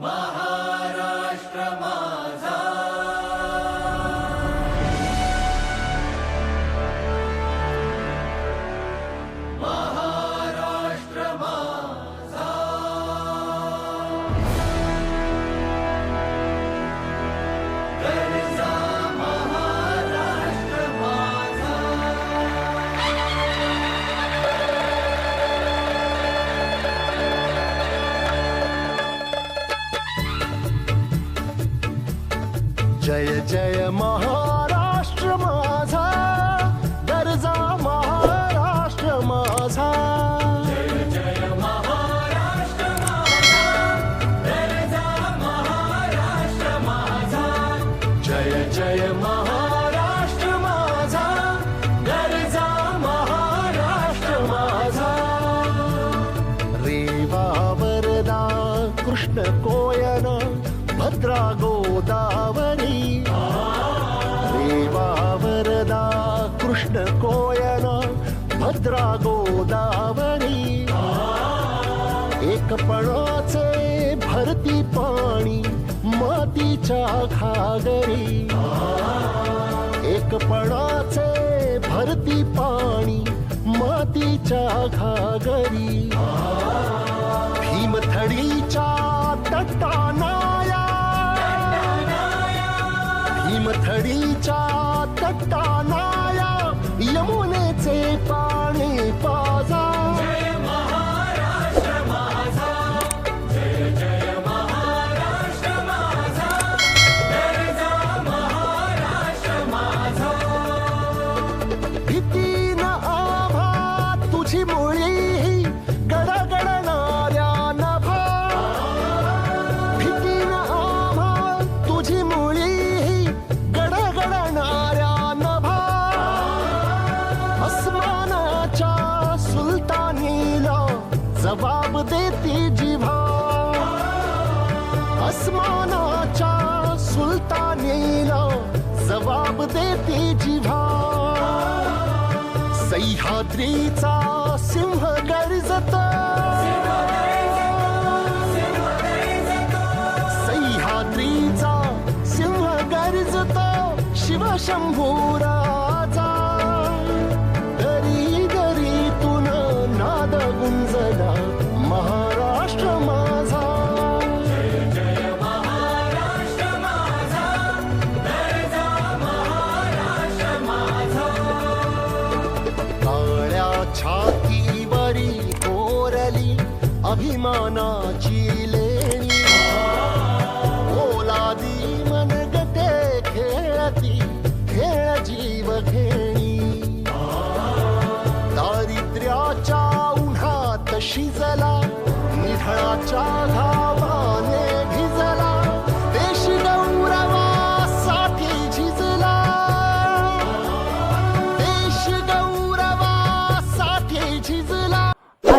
Maha जय जय महाराष्ट्र माझा. भद्रा गोदावरी देवावरदा कृष्ण कोयना भद्रा गोदावरी एकपणाचे भरती पाणी मातीच्या घागरी एकपणाचे भरती पाणी मातीच्या घागरी भीमथडी जबाब देते जिव्हा सह्याद्रीचा सिंह गर्जत सह्याद्रीचा सिंह गर्जत शिवशंभूराजा अभिमानाची लेणी. ओलादी मनगटे खेळती खेळ जीव घेणी. दारिद्र्याच्या उन्हात शिजला निधळाच्या घा